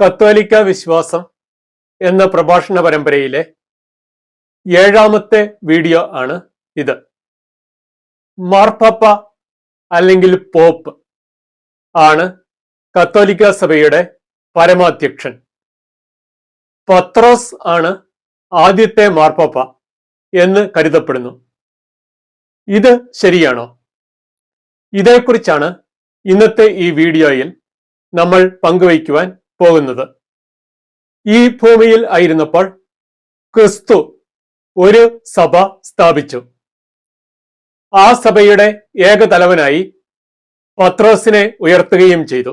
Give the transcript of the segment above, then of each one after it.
കത്തോലിക്ക വിശ്വാസം എന്ന പ്രഭാഷണ പരമ്പരയിലെ ഏഴാമത്തെ വീഡിയോ ആണ് ഇത്. മാർപ്പാപ്പ അല്ലെങ്കിൽ പോപ്പ് ആണ് കത്തോലിക്ക സഭയുടെ പരമാധ്യക്ഷൻ. പത്രോസ് ആണ് ആദ്യത്തെ മാർപ്പാപ്പ എന്ന് കരുതപ്പെടുന്നു. ഇത് ശരിയാണോ? ഇതേക്കുറിച്ചാണ് ഇന്നത്തെ ഈ വീഡിയോയിൽ നമ്മൾ പങ്കുവയ്ക്കുവാൻ പോകുന്നത്. ഈ ഭൂമിയിൽ ആയിരുന്നപ്പോൾ ക്രിസ്തു ഒരു സഭ സ്ഥാപിച്ചു. ആ സഭയുടെ ഏകതലവനായി പത്രോസിനെ ഉയർത്തുകയും ചെയ്തു.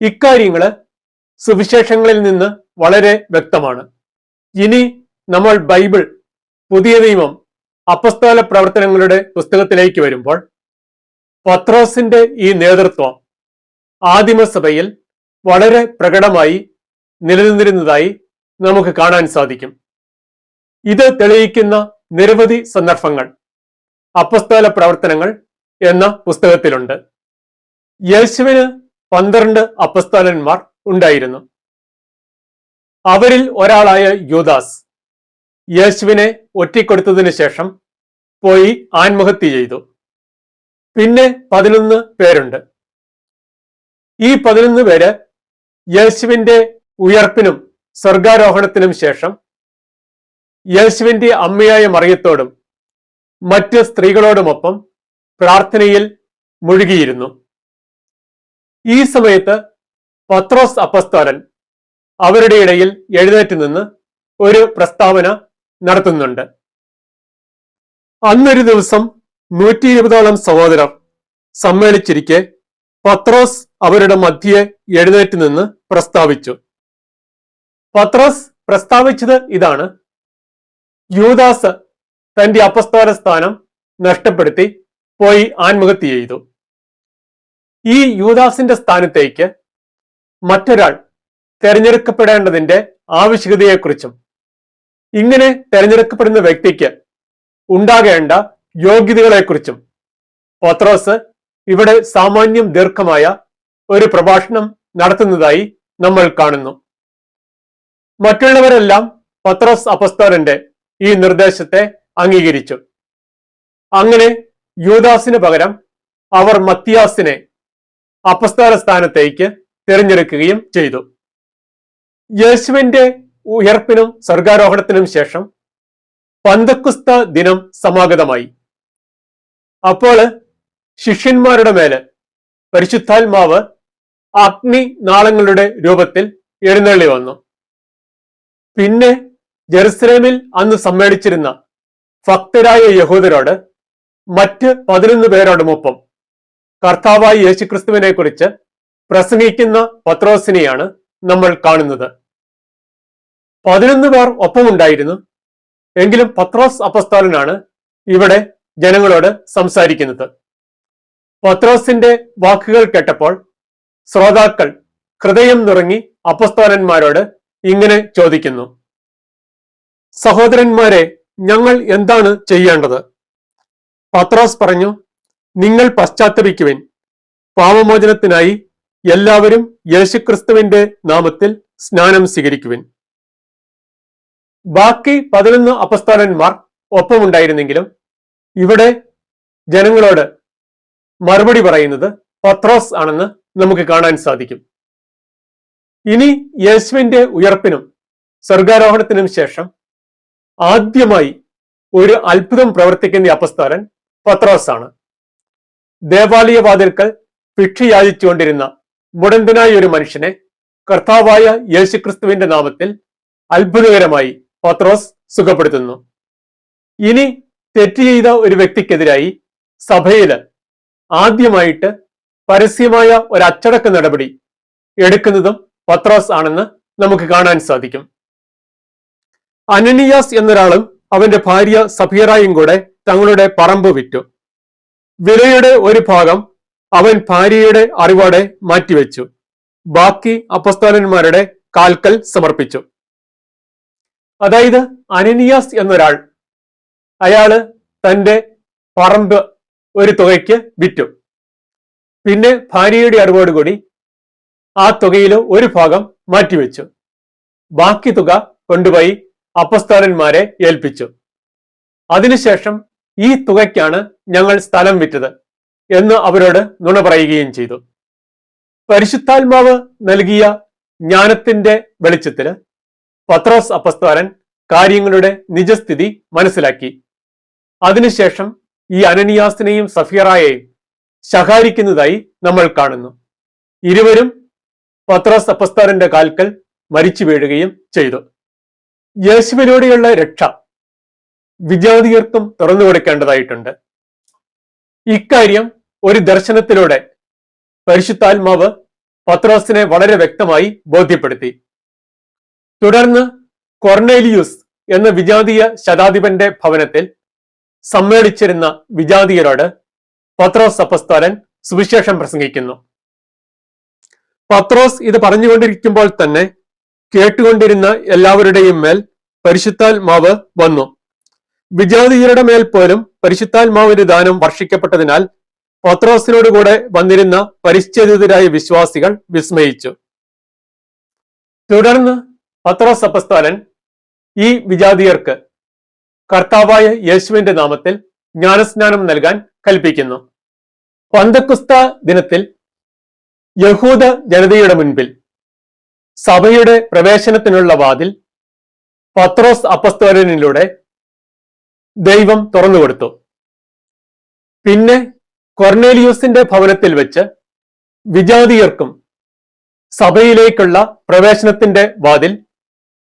ഇക്കാര്യങ്ങൾ സുവിശേഷങ്ങളിൽ നിന്ന് വളരെ വ്യക്തമാണ്. ഇനി നമ്മൾ ബൈബിൾ പുതിയ നിയമം അപ്പസ്തോല പ്രവർത്തനങ്ങളുടെ പുസ്തകത്തിലേക്ക് വരുമ്പോൾ പത്രോസിന്റെ ഈ നേതൃത്വം ആദിമസഭയിൽ വളരെ പ്രകടമായി നിലനിന്നിരുന്നതായി നമുക്ക് കാണാൻ സാധിക്കും. ഇത് തെളിയിക്കുന്ന നിരവധി സന്ദർഭങ്ങൾ അപ്പസ്തോല പ്രവർത്തനങ്ങൾ എന്ന പുസ്തകത്തിലുണ്ട്. യേശുവിന് പന്ത്രണ്ട് അപ്പസ്തോലന്മാർ ഉണ്ടായിരുന്നു. അവരിൽ ഒരാളായ യൂദാസ് യേശുവിനെ ഒറ്റിക്കൊടുത്തതിനു ശേഷം പോയി ആത്മഹത്യ ചെയ്തു. പിന്നെ പതിനൊന്ന് പേരുണ്ട്. ഈ പതിനൊന്ന് പേര് യേശുവിന്റെ ഉയർപ്പിനും സ്വർഗാരോഹണത്തിനും ശേഷം യേശുവിന്റെ അമ്മയായ മറിയത്തോടും മറ്റ് സ്ത്രീകളോടുമൊപ്പം പ്രാർത്ഥനയിൽ മുഴുകിയിരുന്നു. ഈ സമയത്ത് പത്രോസ് അപ്പസ്തോലൻ അവരുടെ ഇടയിൽ എഴുന്നേറ്റ് നിന്ന് ഒരു പ്രസ്താവന നടത്തുന്നുണ്ട്. അന്നൊരു ദിവസം നൂറ്റി ഇരുപതോളം സഹോദരർ സമ്മേളിച്ചിരിക്കെ പത്രോസ് അവരുടെ മധ്യയെ എഴുന്നേറ്റ് നിന്ന് പ്രസ്താവിച്ചു. പത്രോസ് പ്രസ്താവിച്ചത് ഇതാണ്. യൂദാസ് തന്റെ അപസ്തോല സ്ഥാനം നഷ്ടപ്പെടുത്തി പോയി ആത്മഹത്യ ചെയ്തു. ഈ യൂദാസിന്റെ സ്ഥാനത്തേക്ക് മറ്റൊരാൾ തെരഞ്ഞെടുക്കപ്പെടേണ്ടതിന്റെ ആവശ്യകതയെക്കുറിച്ചും ഇങ്ങനെ തെരഞ്ഞെടുക്കപ്പെടുന്ന വ്യക്തിക്ക് ഉണ്ടാകേണ്ട യോഗ്യതകളെക്കുറിച്ചും പത്രോസ് ഇവിടെ സാമാന്യം ദീർഘമായ ഒരു പ്രഭാഷണം നടത്തുന്നതായി നമ്മൾ കാണുന്നു. മറ്റുള്ളവരെല്ലാം പത്രോസ് അപസ്തോലന്റെ ഈ നിർദ്ദേശത്തെ അംഗീകരിച്ചു. അങ്ങനെ യൂദാസിന് പകരം അവർ മത്തിയാസിനെ അപസ്തോല സ്ഥാനത്തേക്ക് തിരഞ്ഞെടുക്കുകയും ചെയ്തു. യേശുവിന്റെ ഉയർപ്പിനും സ്വർഗാരോഹണത്തിനും ശേഷം പന്തക്കുസ്ത ദിനം സമാഗതമായി. അപ്പോൾ ശിഷ്യന്മാരുടെ മേൽ പരിശുദ്ധാത്മാവ് അഗ്നി നാളങ്ങളുടെ രൂപത്തിൽ എഴുന്നള്ളി വന്നു. പിന്നെ ജെറുസലേമിൽ അന്ന് സമ്മേളിച്ചിരുന്ന ഭക്തരായ യഹൂദരോട് മറ്റ് പതിനൊന്ന് പേരോടുമൊപ്പം കർത്താവായ യേശുക്രിസ്തുവിനെ കുറിച്ച് പ്രസംഗിക്കുന്ന പത്രോസിനെയാണ് നമ്മൾ കാണുന്നത്. പതിനൊന്ന് പേർ ഒപ്പമുണ്ടായിരുന്നു. എങ്കിലും പത്രോസ് അപ്പസ്തോലനാണ് ഇവിടെ ജനങ്ങളോട് സംസാരിക്കുന്നത്. പത്രോസിന്റെ വാക്കുകൾ കേട്ടപ്പോൾ ശ്രോതാക്കൾ ഹൃദയം നിറങ്ങി അപ്പസ്തോലന്മാരോട് ഇങ്ങനെ ചോദിക്കുന്നു സഹോദരന്മാരെ ഞങ്ങൾ എന്താണ് ചെയ്യേണ്ടത്? പത്രോസ് പറഞ്ഞു നിങ്ങൾ പശ്ചാത്തപിക്കുവിൻ. പാപമോചനത്തിനായി എല്ലാവരും യേശുക്രിസ്തുവിന്റെ നാമത്തിൽ സ്നാനം സ്വീകരിക്കുവിൻ. ബാക്കി പതിനൊന്ന് അപസ്തോലന്മാർ ഒപ്പമുണ്ടായിരുന്നെങ്കിലും ഇവിടെ ജനങ്ങളോട് മറുപടി പറയുന്നത് പത്രോസ് ആണെന്ന് നമുക്ക് കാണാൻ സാധിക്കും. ഇനി യേശുവിന്റെ ഉയർപ്പിനും സ്വർഗാരോഹണത്തിനും ശേഷം ആദ്യമായി ഒരു അത്ഭുതം പ്രവർത്തിക്കുന്ന അപസ്താരൻ പത്രോസ് ആണ് ദേവാലയവാതിൽക്കൽ ഭിക്ഷ യാചിച്ചുകൊണ്ടിരുന്ന മുടന്തനായ ഒരു മനുഷ്യനെ കർത്താവായ യേശുക്രിസ്തുവിന്റെ നാമത്തിൽ അത്ഭുതകരമായി പത്രോസ് സുഖപ്പെടുത്തുന്നു. ഇനി തെറ്റ് ചെയ്ത ഒരു വ്യക്തിക്കെതിരായി സഭയിൽ ആദ്യമായിട്ട് പരസ്യമായ ഒരു അച്ചടക്ക നടപടി എടുക്കുന്നതും പത്രോസ് ആണെന്ന് നമുക്ക് കാണാൻ സാധിക്കും. അനനിയാസ് എന്നൊരാളും അവന്റെ ഭാര്യ സഫീറായും കൂടെ തങ്ങളുടെ പറമ്പ് വിറ്റു. വിലയുടെ ഒരു ഭാഗം അവൻ ഭാര്യയുടെ അറിവോടെ മാറ്റിവെച്ചു. ബാക്കി അപ്പസ്തോലന്മാരുടെ കാൽക്കൽ സമർപ്പിച്ചു. അതായത് അനനിയാസ് എന്നൊരാൾ അയാൾ തന്റെ പറമ്പ് ഒരു തുകയ്ക്ക് വിറ്റു. പിന്നെ ഭാര്യയുടെ അറിവോടുകൂടി ആ തുകയിൽ ഒരു ഭാഗം മാറ്റിവെച്ചു. ബാക്കി തുക കൊണ്ടുപോയി അപ്പസ്തോലന്മാരെ ഏൽപ്പിച്ചു. അതിനുശേഷം ഈ തുകയ്ക്കാണ് ഞങ്ങൾ സ്ഥലം വിറ്റത് എന്ന് അവരോട് നുണ പറയുകയും ചെയ്തു. പരിശുദ്ധാത്മാവ് നൽകിയ ജ്ഞാനത്തിന്റെ വെളിച്ചത്തിൽ പത്രോസ് അപ്പസ്തോലൻ കാര്യങ്ങളുടെ നിജസ്ഥിതി മനസ്സിലാക്കി. അതിനുശേഷം ഈ അനനിയാസിനെയും സഫിയറായെയും ശകാരിക്കുന്നതായി നമ്മൾ കാണുന്നു. ഇരുവരും പത്രോസ് അപ്പസ്തോലന്റെ കാൽക്കൽ മരിച്ചു വീഴുകയും ചെയ്തു. യേശുവിനോടെയുള്ള രക്ഷ വിജാതികർക്കും തുറന്നു കൊടുക്കേണ്ടതായിട്ടുണ്ട്. ഇക്കാര്യം ഒരു ദർശനത്തിലൂടെ പരിശുദ്ധാത്മാവ് പത്രോസിനെ വളരെ വ്യക്തമായി ബോധ്യപ്പെടുത്തി. തുടർന്ന് കൊർണേലിയൂസ് എന്ന വിജാതീയ ശതാധിപന്റെ ഭവനത്തിൽ സമ്മേളിച്ചിരുന്ന വിജാതീയരോട് പത്രോസ് അപ്പസ്തോലൻ സുവിശേഷം പ്രസംഗിക്കുന്നു. പത്രോസ് ഇത് പറഞ്ഞുകൊണ്ടിരിക്കുമ്പോൾ തന്നെ കേട്ടുകൊണ്ടിരുന്ന എല്ലാവരുടെയും മേൽ പരിശുദ്ധാത്മാവ് വന്നു. വിജാതീയരുടെ മേൽ പോലും പരിശുദ്ധാത്മാവിന്റെ ദാനം വർഷിക്കപ്പെട്ടതിനാൽ പത്രോസിനോടുകൂടെ വന്നിരുന്ന പരിശ്ചേതിതരായ വിശ്വാസികൾ വിസ്മയിച്ചു. തുടർന്ന് പത്രോസ് അപ്പസ്തോലൻ ഈ വിജാതീയർക്ക് കർത്താവായ യേശുവിന്റെ നാമത്തിൽ ജ്ഞാനസ്നാനം നൽകാൻ കൽപ്പിക്കുന്നു. പന്തക്കുസ്ത ദിനത്തിൽ യഹൂദ ജനതയുടെ മുൻപിൽ സഭയുടെ പ്രവേശനത്തിനുള്ള വാതിൽ പത്രോസ് അപ്പസ്തോരനിലൂടെ ദൈവം തുറന്നുകൊടുത്തു പിന്നെ കൊർണേലിയൂസിന്റെ ഭവനത്തിൽ വെച്ച് വിജാതിയർക്കും സഭയിലേക്കുള്ള പ്രവേശനത്തിന്റെ വാതിൽ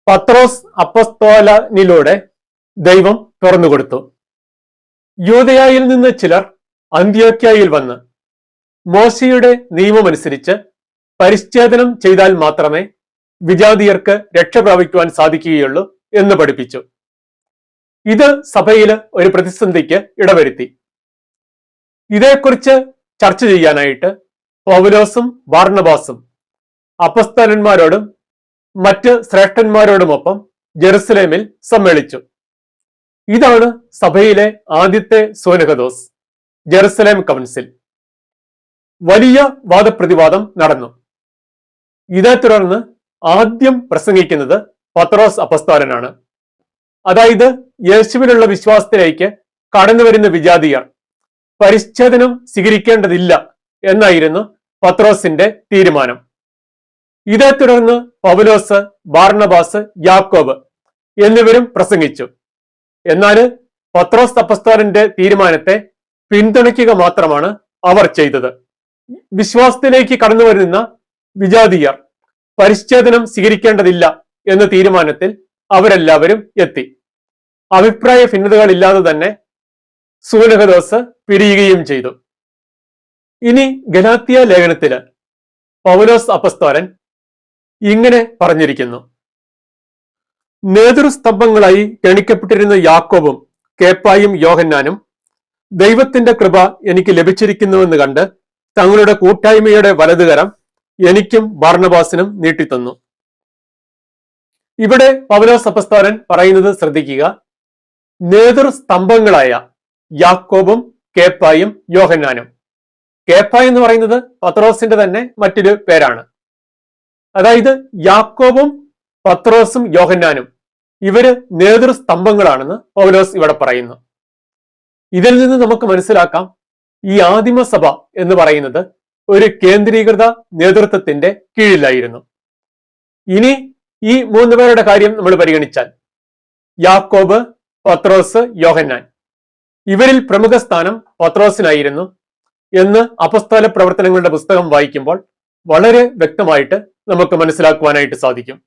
പത്രോസ് അപ്പസ്തോലനിലൂടെ ദൈവം തുറന്നുകൊടുത്തു യൂതയായിൽ നിന്ന് ചിലർ അന്ത്യോക്യായിൽ വന്ന് മോശയുടെ നിയമമനുസരിച്ച് പരിച്ഛേദനം ചെയ്താൽ മാത്രമേ വിജാതിയർക്ക് രക്ഷ പ്രാപിക്കുവാൻ സാധിക്കുകയുള്ളൂ എന്ന് പഠിപ്പിച്ചു. ഇത് സഭയിൽ ഒരു പ്രതിസന്ധിക്ക് ഇടവരുത്തി. ഇതേക്കുറിച്ച് ചർച്ച ചെയ്യാനായിട്ട് പൗലോസും ബാർണബാസും അപ്പസ്തലന്മാരോടും മറ്റ് ശ്രേഷ്ഠന്മാരോടുമൊപ്പം ജെറുസലേമിൽ സമ്മേളിച്ചു. ഇതാണ് സഭയിലെ ആദ്യത്തെ സോനകദോസ് ജെറുസലേം കൗൺസിൽ. വലിയ വാദപ്രതിവാദം നടന്നു. ഇതേ തുടർന്ന് ആദ്യം പ്രസംഗിക്കുന്നത് പത്രോസ് അപസ്താരനാണ് അതായത് യേശുവിനുള്ള വിശ്വാസത്തിലേക്ക് കടന്നുവരുന്ന വിജാതിയർ. പരിച്ഛേദനം സ്വീകരിക്കേണ്ടതില്ല എന്നായിരുന്നു പത്രോസിന്റെ തീരുമാനം. ഇതേ തുടർന്ന് പൗലോസ് ബാർണബാസ് യാക്കോബ് എന്നിവരും പ്രസംഗിച്ചു. എന്നാൽ പത്രോസ് തപസ്താരന്റെ തീരുമാനത്തെ പിന്തുണയ്ക്കുക മാത്രമാണ് അവർ ചെയ്തത്. വിശ്വാസത്തിലേക്ക് കടന്നു വരുന്ന വിജാതീയർ പരിച്ഛേദനം സ്വീകരിക്കേണ്ടതില്ല എന്ന തീരുമാനത്തിൽ അവരെല്ലാവരും എത്തി. അഭിപ്രായ ഭിന്നതകളില്ലാതെ തന്നെ സൂനഹദോസ് പിരിയുകയും ചെയ്തു. ഇനി ഗലാത്തിയ ലേഖനത്തിൽ പൗലോസ് അപസ്തോരൻ ഇങ്ങനെ പറഞ്ഞിരിക്കുന്നു. നേതൃസ്തംഭങ്ങളായി ഗണിക്കപ്പെട്ടിരുന്ന യാക്കോബും കേപ്പായും യോഹന്നാനും ദൈവത്തിന്റെ കൃപ എനിക്ക് ലഭിച്ചിരിക്കുന്നുവെന്ന് കണ്ട് തങ്ങളുടെ കൂട്ടായ്മയുടെ വലതുകരം എനിക്കും ബാർണബാസിനും നീട്ടിത്തന്നു. ഇവിടെ പൗലോസ് അപ്പസ്തോലൻ പറയുന്നത് ശ്രദ്ധിക്കുക. നേതൃസ്തംഭങ്ങളായ യാക്കോബും കേപ്പായും യോഹന്നാനും. കേപ്പ എന്ന് പറയുന്നത് പത്രോസിന്റെ തന്നെ മറ്റൊരു പേരാണ്. അതായത് യാക്കോബും പത്രോസും യോഹന്നാനും. ഇവർ നേതൃസ്തംഭങ്ങളാണെന്ന് പൗലോസ് ഇവിടെ പറയുന്നു. ഇതിൽ നിന്ന് നമുക്ക് മനസ്സിലാക്കാം ഈ ആദിമസഭ എന്ന് പറയുന്നത് ഒരു കേന്ദ്രീകൃത നേതൃത്വത്തിന്റെ കീഴിലായിരുന്നു. ഇനി ഈ മൂന്ന് പേരുടെ കാര്യം നമ്മൾ പരിഗണിച്ചാൽ യാക്കോബ് പത്രോസ് യോഹന്നാൻ. ഇവരിൽ പ്രമുഖ സ്ഥാനം പത്രോസിനായിരുന്നു എന്ന് അപസ്തോല പ്രവർത്തനങ്ങളുടെ പുസ്തകം വായിക്കുമ്പോൾ വളരെ വ്യക്തമായിട്ട് നമുക്ക് മനസ്സിലാക്കുവാനായിട്ട് സാധിക്കും.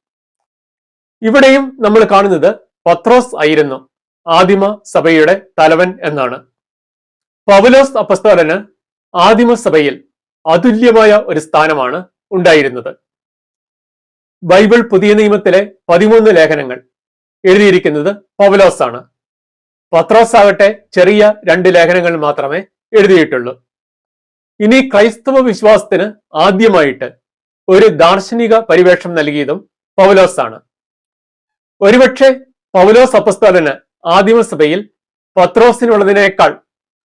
ഇവിടെയും നമ്മൾ കാണുന്നത് പത്രോസ് ആയിരുന്നു ആദിമ സഭയുടെ തലവൻ എന്നാണ്. പൗലോസ് അപ്പസ്തോലന് ആദിമ സഭയിൽ അതുല്യമായ ഒരു സ്ഥാനമാണ് ഉണ്ടായിരുന്നത്. ബൈബിൾ പുതിയ നിയമത്തിലെ പതിമൂന്ന് ലേഖനങ്ങൾ എഴുതിയിരിക്കുന്നത് പൗലോസ് ആണ് പത്രോസ് ആകട്ടെ ചെറിയ രണ്ട് ലേഖനങ്ങൾ മാത്രമേ എഴുതിയിട്ടുള്ളൂ. ഇനി ക്രൈസ്തവ വിശ്വാസത്തിന് ആദ്യമായിട്ട് ഒരു ദാർശനിക പരിവേഷം നൽകിയതും പൗലോസ് ആണ് ഒരുപക്ഷെ പൗലോസ് അപ്പസ്തോലന് ആദിമസഭയിൽ പത്രോസിനുള്ളതിനേക്കാൾ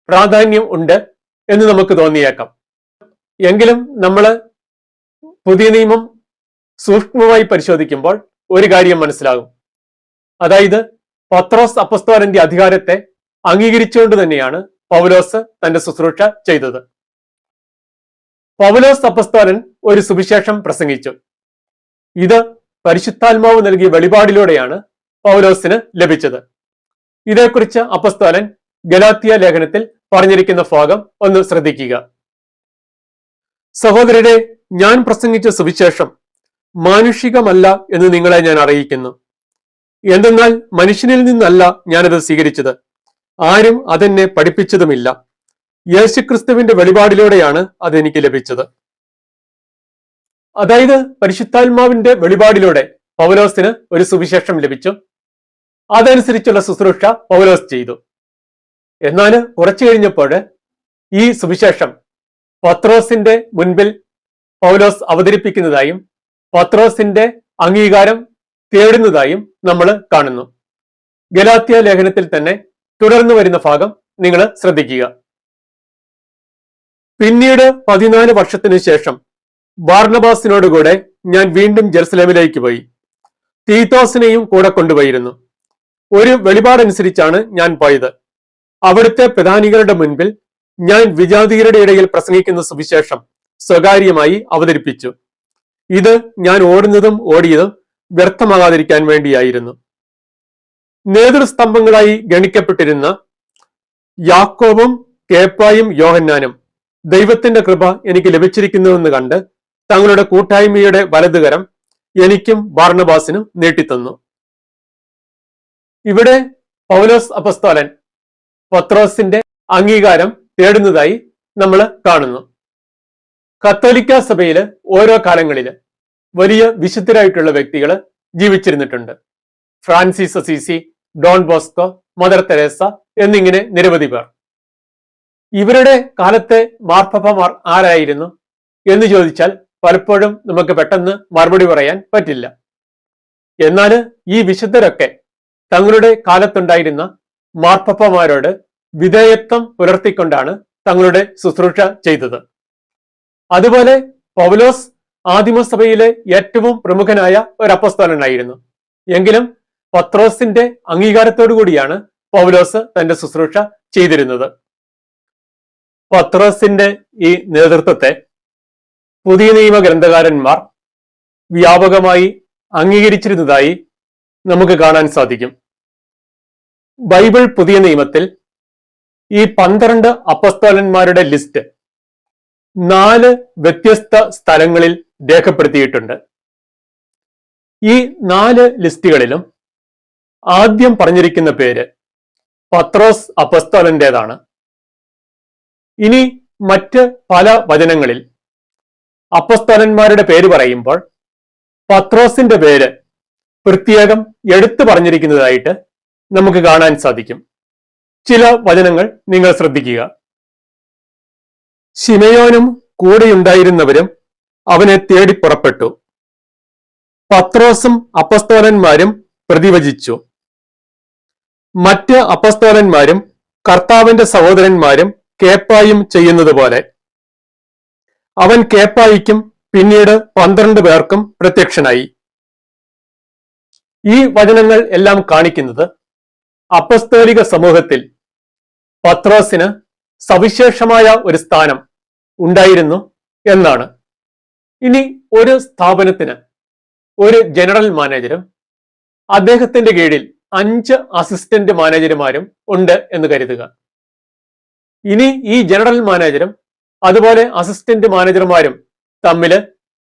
പ്രാധാന്യം ഉണ്ട് എന്ന് നമുക്ക് തോന്നിയേക്കാം. എങ്കിലും നമ്മൾ പുതിയ നിയമം സൂക്ഷ്മമായി പരിശോധിക്കുമ്പോൾ ഒരു കാര്യം മനസ്സിലാകും. അതായത് പത്രോസ് അപ്പസ്തോലന്റെ അധികാരത്തെ അംഗീകരിച്ചുകൊണ്ട് തന്നെയാണ് പൗലോസ് തന്റെ ശുശ്രൂഷ ചെയ്തത്. പൗലോസ് അപ്പസ്തോലൻ ഒരു സുവിശേഷം പ്രസംഗിച്ചു. ഇത് പരിശുദ്ധാത്മാവ് നൽകിയ വെളിപാടിലൂടെയാണ് പൗലോസിന് ലഭിച്ചത്. ഇതേക്കുറിച്ച് അപ്പസ്തോലൻ ഗലാത്തിയ ലേഖനത്തിൽ പറഞ്ഞിരിക്കുന്ന ഭാഗം ഒന്ന് ശ്രദ്ധിക്കുക. സഹോദരരെ ഞാൻ പ്രസംഗിച്ച സുവിശേഷം മാനുഷികമല്ല എന്ന് നിങ്ങളെ ഞാൻ അറിയിക്കുന്നു. എന്തെന്നാൽ മനുഷ്യനിൽ നിന്നല്ല ഞാനത് സ്വീകരിച്ചത്. ആരും അതെന്നെ പഠിപ്പിച്ചതുമില്ല. യേശുക്രിസ്തുവിന്റെ വെളിപാടിലൂടെയാണ് അതെനിക്ക് ലഭിച്ചത്. അതായത് പരിശുദ്ധാത്മാവിന്റെ വെളിപാടിലൂടെ പൗലോസിന് ഒരു സുവിശേഷം ലഭിച്ചു. അതനുസരിച്ചുള്ള ശുശ്രൂഷ പൗലോസ് ചെയ്തു. എന്നാൽ കുറച്ചു കഴിഞ്ഞപ്പോൾ ഈ സുവിശേഷം പത്രോസിന്റെ മുൻപിൽ പൗലോസ് അവതരിപ്പിക്കുന്നതായും പത്രോസിന്റെ അംഗീകാരം തേടുന്നതായും നമ്മൾ കാണുന്നു. ഗലാത്യ ലേഖനത്തിൽ തന്നെ തുടർന്നു വരുന്ന ഭാഗം നിങ്ങൾ ശ്രദ്ധിക്കുക. പിന്നീട് പതിനാല് വർഷത്തിനു ശേഷം ബാർണബാസിനോടുകൂടെ ഞാൻ വീണ്ടും ജെറുസലേമിലേക്ക് പോയി. തീത്തോസിനെയും കൂടെ കൊണ്ടുപോയിരുന്നു. ഒരു വെളിപാടനുസരിച്ചാണ് ഞാൻ പോയത്. അവിടുത്തെ പ്രധാനികളുടെ മുൻപിൽ ഞാൻ വിജാതിയരുടെ ഇടയിൽ പ്രസംഗിക്കുന്ന സുവിശേഷം സ്വകാര്യമായി അവതരിപ്പിച്ചു. ഇത് ഞാൻ ഓടുന്നതും ഓടിയതും വ്യർത്ഥമാകാതിരിക്കാൻ വേണ്ടിയായിരുന്നു. നേതൃസ്തംഭങ്ങളായി ഗണിക്കപ്പെട്ടിരുന്ന യാക്കോബും കേപ്പായും യോഹന്നാനും ദൈവത്തിന്റെ കൃപ എനിക്ക് ലഭിച്ചിരിക്കുന്നുവെന്ന് കണ്ട് തങ്ങളുടെ കൂട്ടായ്മയുടെ വലതുകരം എനിക്കും ബാർണബാസിനും നീട്ടിത്തന്നു. ഇവിടെ പൗലോസ് അപസ്തോലൻ പത്രോസിന്റെ അംഗീകാരം തേടുന്നതായി നമ്മൾ കാണുന്നു. കത്തോലിക്ക സഭയിൽ ഓരോ കാലങ്ങളിൽ വലിയ വിശുദ്ധരായിട്ടുള്ള വ്യക്തികൾ ജീവിച്ചിരുന്നിട്ടുണ്ട്. Francis Assisi Don Bosco Mother Teresa എന്നിങ്ങനെ നിരവധി പേർ. ഇവരുടെ കാലത്തെ മാർപ്പപ്പമാർ ആരായിരുന്നു എന്ന് ചോദിച്ചാൽ പലപ്പോഴും നമുക്ക് പെട്ടെന്ന് മറുപടി പറയാൻ പറ്റില്ല. എന്നാൽ ഈ വിശുദ്ധരൊക്കെ തങ്ങളുടെ കാലത്തുണ്ടായിരുന്ന മാർപ്പപ്പമാരോട് വിധേയത്വം പുലർത്തിക്കൊണ്ടാണ് തങ്ങളുടെ ശുശ്രൂഷ ചെയ്തത്. അതുപോലെ പൗലോസ് ആദിമസഭയിലെ ഏറ്റവും പ്രമുഖനായ ഒരു അപ്പസ്തോലനായിരുന്നു എങ്കിലും പത്രോസിന്റെ അംഗീകാരത്തോടു കൂടിയാണ് പൗലോസ് തന്റെ ശുശ്രൂഷ ചെയ്തിരുന്നത്. പത്രോസിന്റെ ഈ നേതൃത്വത്തെ പുതിയ നിയമ ഗ്രന്ഥകാരന്മാർ വ്യാപകമായി അംഗീകരിച്ചിരുന്നതായി നമുക്ക് കാണാൻ സാധിക്കും. ബൈബിൾ പുതിയ നിയമത്തിൽ ഈ പന്ത്രണ്ട് അപ്പസ്തോലന്മാരുടെ ലിസ്റ്റ് നാല് വ്യത്യസ്ത സ്ഥലങ്ങളിൽ രേഖപ്പെടുത്തിയിട്ടുണ്ട്. ഈ നാല് ലിസ്റ്റുകളിലും ആദ്യം പറഞ്ഞിരിക്കുന്ന പേര് പത്രോസ് അപ്പസ്തോലന്റേതാണ്. ഇനി മറ്റ് പല വചനങ്ങളിൽ അപ്പസ്തോലന്മാരുടെ പേര് പറയുമ്പോൾ പത്രോസിന്റെ പേര് പ്രത്യേകം എടുത്തു പറഞ്ഞിരിക്കുന്നതായിട്ട് നമുക്ക് കാണാൻ സാധിക്കും. ചില വചനങ്ങൾ നിങ്ങൾ ശ്രദ്ധിക്കുക. ശിമയോനും കൂടെയുണ്ടായിരുന്നവരും അവനെ തേടി പുറപ്പെട്ടു. പത്രോസും അപ്പസ്തോലന്മാരും പ്രതിവചിച്ചു. മറ്റ് അപ്പസ്തോലന്മാരും കർത്താവിന്റെ സഹോദരന്മാരും കേപ്പായും ചെയ്യുന്നത് പോലെ അവൻ കേപ്പായിക്കും പിന്നീട് പന്ത്രണ്ട് പേർക്കും പ്രത്യക്ഷനായി. ഈ വചനങ്ങൾ എല്ലാം കാണിക്കുന്നത് അപ്പസ്തോലിക സമൂഹത്തിൽ പത്രോസിന് സവിശേഷമായ ഒരു സ്ഥാനം ഉണ്ടായിരുന്നു എന്നാണ്. ഇനി ഒരു സ്ഥാപനത്തിന് ഒരു ജനറൽ മാനേജരും അദ്ദേഹത്തിന്റെ കീഴിൽ അഞ്ച് അസിസ്റ്റന്റ് മാനേജർമാരും ഉണ്ട് എന്ന് കരുതുക. ഇനി ഈ ജനറൽ മാനേജരും അതുപോലെ അസിസ്റ്റന്റ് മാനേജർമാരും തമ്മിൽ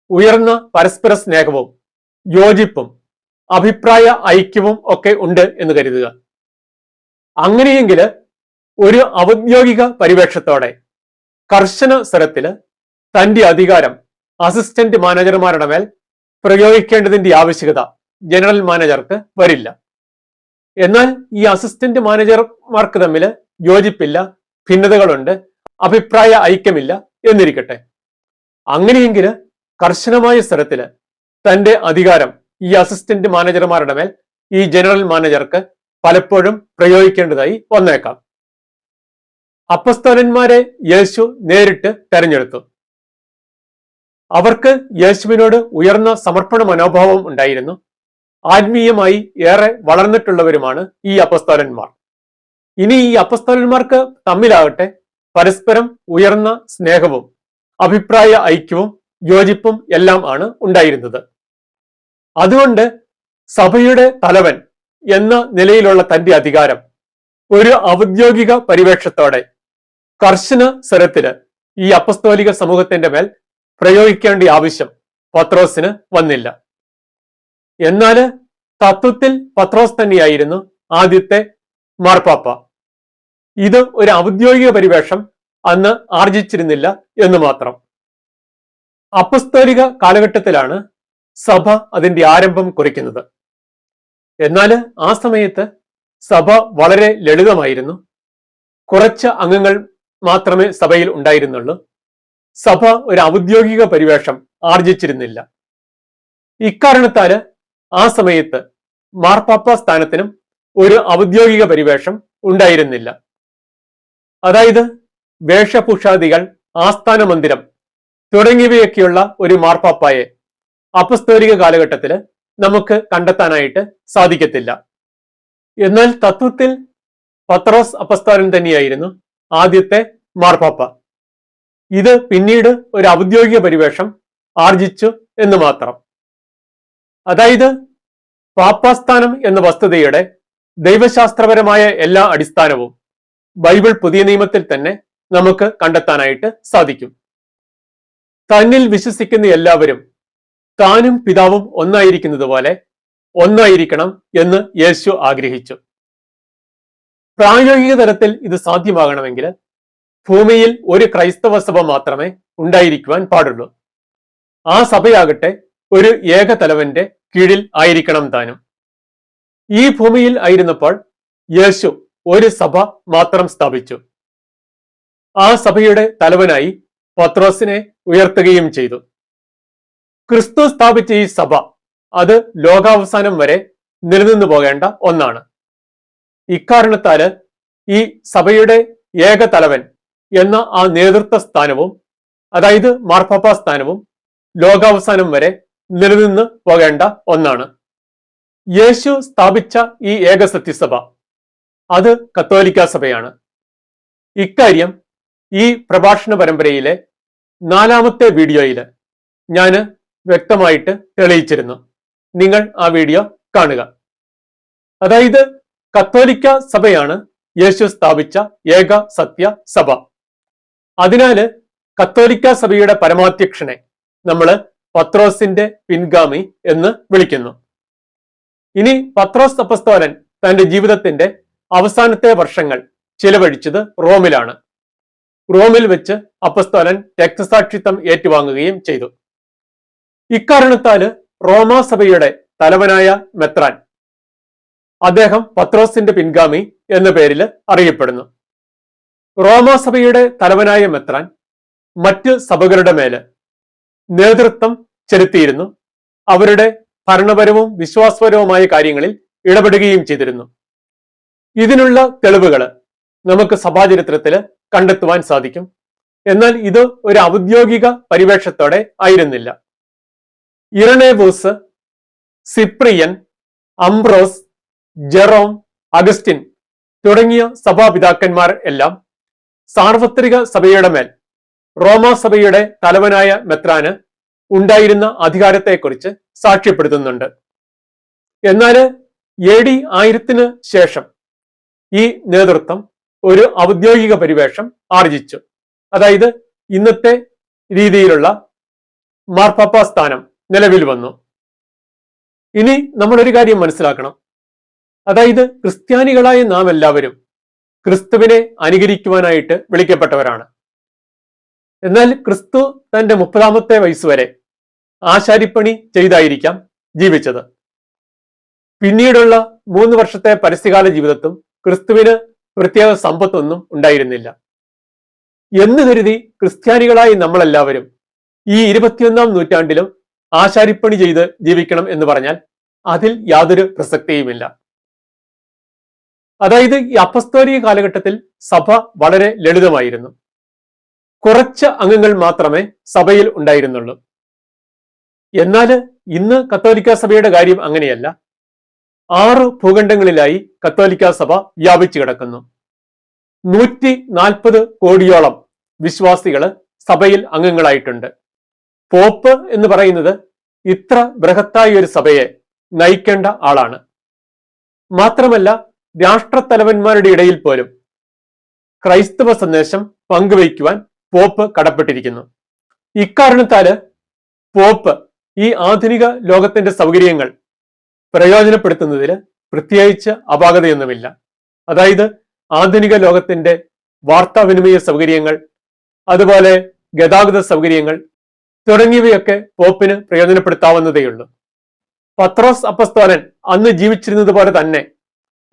ഉയർന്ന പരസ്പര സ്നേഹവും യോജിപ്പും അഭിപ്രായ ഐക്യവും ഒക്കെ ഉണ്ട് എന്ന് കരുതുക. അങ്ങനെയെങ്കിൽ ഒരു ഔദ്യോഗിക പരിവേഷത്തോടെ കർശന സ്ഥലത്തിൽ തന്റെ അധികാരം അസിസ്റ്റന്റ് മാനേജർമാരുടെ മേൽ പ്രയോഗിക്കേണ്ടതിന്റെ ആവശ്യകത ജനറൽ മാനേജർക്ക് വരില്ല. എന്നാൽ ഈ അസിസ്റ്റന്റ് മാനേജർമാർക്ക് തമ്മിൽ യോജിപ്പില്ല ഭിന്നതകളുണ്ട് അഭിപ്രായ ഐക്യമില്ല എന്നിരിക്കട്ടെ. അങ്ങനെയെങ്കിൽ കർശനമായ സ്ഥലത്തിൽ തന്റെ അധികാരം ഈ അസിസ്റ്റന്റ് മാനേജർമാരുടെ മേൽ ഈ ജനറൽ മാനേജർക്ക് പലപ്പോഴും പ്രയോഗിക്കേണ്ടതായി വന്നേക്കാം. അപ്പസ്തോലന്മാരെ യേശു നേരിട്ട് തെരഞ്ഞെടുത്തു. അവർക്ക് യേശുവിനോട് ഉയർന്ന സമർപ്പണ മനോഭാവം ഉണ്ടായിരുന്നു. ആത്മീയമായി ഏറെ വളർന്നിട്ടുള്ളവരുമാണ് ഈ അപ്പസ്തോലന്മാർ. ഇനി ഈ അപ്പസ്തോലന്മാർക്ക് തമ്മിലാകട്ടെ പരസ്പരം ഉയർന്ന സ്നേഹവും അഭിപ്രായ ഐക്യവും യോജിപ്പും എല്ലാം ആണ് ഉണ്ടായിരുന്നത്. അതുകൊണ്ട് സഭയുടെ തലവൻ എന്ന നിലയിലുള്ള തന്റെ അധികാരം ഒരു ഔദ്യോഗിക പരിവേഷത്തോടെ കർശന സ്വരത്തിൽ ഈ അപ്പസ്തോലിക സമൂഹത്തിന്റെ മേൽ പ്രയോഗിക്കേണ്ട ആവശ്യം പത്രോസിന് വന്നില്ല. എന്നാൽ തത്വത്തിൽ പത്രോസ് തന്നെയായിരുന്നു ആദ്യത്തെ മാർപ്പാപ്പ. ഇത് ഒരു ഔദ്യോഗിക പരിവേഷം അന്ന് ആർജിച്ചിരുന്നില്ല എന്ന് മാത്രം. അപസ്തോലിക കാലഘട്ടത്തിലാണ് സഭ അതിന്റെ ആരംഭം കുറിക്കുന്നത്. എന്നാൽ ആ സമയത്ത് സഭ വളരെ ലളിതമായിരുന്നു. കുറച്ച് അംഗങ്ങൾ മാത്രമേ സഭയിൽ ഉണ്ടായിരുന്നുള്ളൂ. സഭ ഒരു ഔദ്യോഗിക പരിവേഷം ആർജിച്ചിരുന്നില്ല. ഇക്കാരണത്താൽ ആ സമയത്ത് മാർപ്പാപ്പ സ്ഥാനത്തിനും ഒരു ഔദ്യോഗിക പരിവേഷം ഉണ്ടായിരുന്നില്ല. അതായത് വേഷഭൂഷാദികൾ ആസ്ഥാന മന്ദിരം തുടങ്ങിയവയൊക്കെയുള്ള ഒരു മാർപ്പാപ്പായെ അപസ്തോലിക കാലഘട്ടത്തിൽ നമുക്ക് കണ്ടെത്താനായിട്ട് സാധിക്കത്തില്ല. എന്നാൽ തത്വത്തിൽ പത്രോസ് അപസ്തോലൻ തന്നെയായിരുന്നു ആദ്യത്തെ മാർപ്പാപ്പ. ഇത് പിന്നീട് ഒരു ഔദ്യോഗിക പരിവേഷം ആർജിച്ചു എന്ന് മാത്രം. അതായത് പാപ്പാസ്ഥാനം എന്ന വസ്തുതയുടെ ദൈവശാസ്ത്രപരമായ എല്ലാ അടിസ്ഥാനവും ബൈബിൾ പുതിയ നിയമത്തിൽ തന്നെ നമുക്ക് കണ്ടെത്താനായിട്ട് സാധിക്കും. തന്നിൽ വിശ്വസിക്കുന്ന എല്ലാവരും താനും പിതാവും ഒന്നായിരിക്കുന്നത് പോലെ ഒന്നായിരിക്കണം എന്ന് യേശു ആഗ്രഹിച്ചു. പ്രായോഗിക തലത്തിൽ ഇത് സാധ്യമാകണമെങ്കിൽ ഭൂമിയിൽ ഒരു ക്രൈസ്തവ സഭ മാത്രമേ ഉണ്ടായിരിക്കുവാൻ പാടുള്ളൂ. ആ സഭയാകട്ടെ ഒരു ഏകതലവന്റെ കീഴിൽ ആയിരിക്കണം താനും. ഈ ഭൂമിയിൽ ആയിരുന്നപ്പോൾ യേശു ഒരു സഭ മാത്രം സ്ഥാപിച്ചു. ആ സഭയുടെ തലവനായി പത്രോസിനെ ഉയർത്തുകയും ചെയ്തു. ക്രിസ്തു സ്ഥാപിച്ച ഈ സഭ അത് ലോകാവസാനം വരെ നിലനിന്നു പോകേണ്ട ഒന്നാണ്. ഇക്കാരണത്താൽ ഈ സഭയുടെ ഏക തലവൻ എന്ന ആ നേതൃത്വ സ്ഥാനവും അതായത് മാർപ്പാപ്പ സ്ഥാനവും ലോകാവസാനം വരെ നിലനിന്ന് പോകേണ്ട ഒന്നാണ്. യേശു സ്ഥാപിച്ച ഈ ഏക സത്യസഭ അത് കത്തോലിക്ക സഭയാണ്. ഇക്കാര്യം ഈ പ്രഭാഷണ പരമ്പരയിലെ നാലാമത്തെ വീഡിയോയിൽ ഞാൻ വ്യക്തമായിട്ട് തെളിയിച്ചിരുന്നു. നിങ്ങൾ ആ വീഡിയോ കാണുക. അതായത് കത്തോലിക്ക സഭയാണ് യേശു സ്ഥാപിച്ച ഏക സത്യ സഭ. അതിനാല് കത്തോലിക്ക സഭയുടെ പരമാധ്യക്ഷനെ നമ്മൾ പത്രോസിന്റെ പിൻഗാമി എന്ന് വിളിക്കുന്നു. ഇനി പത്രോസ് അപ്പസ്തോലൻ തന്റെ ജീവിതത്തിന്റെ അവസാനത്തെ വർഷങ്ങൾ ചിലവഴിച്ചത് റോമിലാണ്. റോമിൽ വെച്ച് അപ്പസ്തോലൻ രക്തസാക്ഷിത്വം ഏറ്റുവാങ്ങുകയും ചെയ്തു. ഇക്കാരണത്താൽ റോമാസഭയുടെ തലവനായ മെത്രാൻ അദ്ദേഹം പത്രോസിന്റെ പിൻഗാമി എന്ന പേരിൽ അറിയപ്പെടുന്നു. റോമാസഭയുടെ തലവനായ മെത്രാൻ മറ്റ് സഭകളുടെ മേൽ നേതൃത്വം ചെലുത്തിയിരുന്നു. അവരുടെ ഭരണപരവും വിശ്വാസപരവുമായ കാര്യങ്ങളിൽ ഇടപെടുകയും ചെയ്തിരുന്നു. ഇതിനുള്ള തെളിവുകൾ നമുക്ക് സഭാചരിത്രത്തിൽ കണ്ടെത്തുവാൻ സാധിക്കും. എന്നാൽ ഇത് ഒരു ഔദ്യോഗിക പരിവേഷത്തോടെ ആയിരുന്നില്ല. Irenaeus Cyprian Ambrose Jerome Augustine തുടങ്ങിയ സഭാപിതാക്കന്മാർ എല്ലാം സാർവത്രിക സഭയുടെ മേൽ റോമാ സഭയുടെ തലവനായ മെത്രാന് ഉണ്ടായിരുന്ന അധികാരത്തെക്കുറിച്ച് സാക്ഷ്യപ്പെടുത്തുന്നുണ്ട്. എന്നാൽ എ ഡി ആയിരത്തിന് ശേഷം ഈ നേതൃത്വം ഒരു ഔദ്യോഗിക പരിവേഷം ആർജിച്ചു. അതായത് ഇന്നത്തെ രീതിയിലുള്ള മാർപ്പാപ്പ സ്ഥാനം നിലവിൽ വന്നു. ഇനി നമ്മൾ ഒരു കാര്യം മനസ്സിലാക്കണം. അതായത് ക്രിസ്ത്യാനികളായ നാം എല്ലാവരും ക്രിസ്തുവിനെ അനുകരിക്കുവാനായിട്ട് വിളിക്കപ്പെട്ടവരാണ്. എന്നാൽ ക്രിസ്തു തന്റെ മുപ്പതാമത്തെ വയസ്സ് വരെ ആശാരിപ്പണി ചെയ്തായിരിക്കാം ജീവിച്ചത്. പിന്നീടുള്ള മൂന്ന് വർഷത്തെ പരസ്യകാല ജീവിതത്തും ക്രിസ്തുവിന് പ്രത്യേക സമ്പത്തൊന്നും ഉണ്ടായിരുന്നില്ല. എന്ന് കരുതി ക്രിസ്ത്യാനികളായി നമ്മളെല്ലാവരും ഈ ഇരുപത്തിയൊന്നാം നൂറ്റാണ്ടിലും ആശാരിപ്പണി ചെയ്ത് ജീവിക്കണം എന്ന് പറഞ്ഞാൽ അതിൽ യാതൊരു പ്രസക്തിയുമില്ല. അതായത് ഈ അപ്പസ്തോലിക കാലഘട്ടത്തിൽ സഭ വളരെ ലളിതമായിരുന്നു. കുറച്ച് അംഗങ്ങൾ മാത്രമേ സഭയിൽ ഉണ്ടായിരുന്നുള്ളൂ. എന്നാൽ ഇന്ന് കത്തോലിക്ക സഭയുടെ കാര്യം അങ്ങനെയല്ല. ആറ് ഭൂഖണ്ഡങ്ങളിലായി കത്തോലിക്ക സഭ വ്യാപിച്ചു കിടക്കുന്നു. നൂറ്റി നാൽപ്പത് കോടിയോളം വിശ്വാസികൾ സഭയിൽ അംഗങ്ങളായിട്ടുണ്ട്. പോപ്പ് എന്ന് പറയുന്നത് ഇത്ര ബൃഹത്തായ ഒരു സഭയെ നയിക്കേണ്ട ആളാണ്. മാത്രമല്ല രാഷ്ട്രത്തലവന്മാരുടെ ഇടയിൽ പോലും ക്രൈസ്തവ സന്ദേശം പങ്കുവയ്ക്കുവാൻ പോപ്പ് കടപ്പെട്ടിരിക്കുന്നു. ഇക്കാരണത്താൽ പോപ്പ് ഈ ആധുനിക ലോകത്തിന്റെ സൗകര്യങ്ങൾ പ്രയോജനപ്പെടുത്തുന്നതിൽ പ്രത്യേകിച്ച് അപാകതയൊന്നുമില്ല. അതായത് ആധുനിക ലോകത്തിന്റെ വാർത്താവിനിമയ സൗകര്യങ്ങൾ അതുപോലെ ഗതാഗത സൗകര്യങ്ങൾ തുടങ്ങിയവയൊക്കെ പോപ്പിന് പ്രയോജനപ്പെടുത്താവുന്നതേയുള്ളൂ. പത്രോസ് അപ്പസ്തോലൻ അന്ന് ജീവിച്ചിരുന്നത് പോലെ തന്നെ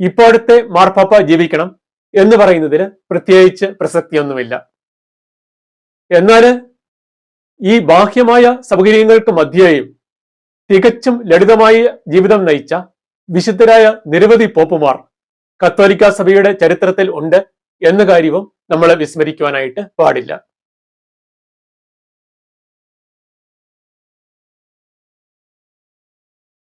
ഇപ്പോഴത്തെ മാർപ്പാപ്പ ജീവിക്കണം എന്ന് പറയുന്നതിന് പ്രത്യേകിച്ച് പ്രസക്തിയൊന്നുമില്ല. എന്നാൽ ഈ ബാഹ്യമായ സൗകര്യങ്ങൾക്ക് മധ്യേയും തികച്ചും ലളിതമായ ജീവിതം നയിച്ച വിശുദ്ധരായ നിരവധി പോപ്പുമാർ കത്തോലിക്ക സഭയുടെ ചരിത്രത്തിൽ ഉണ്ട് എന്ന കാര്യവും നമ്മൾ വിസ്മരിക്കുവാനായിട്ട് പാടില്ല.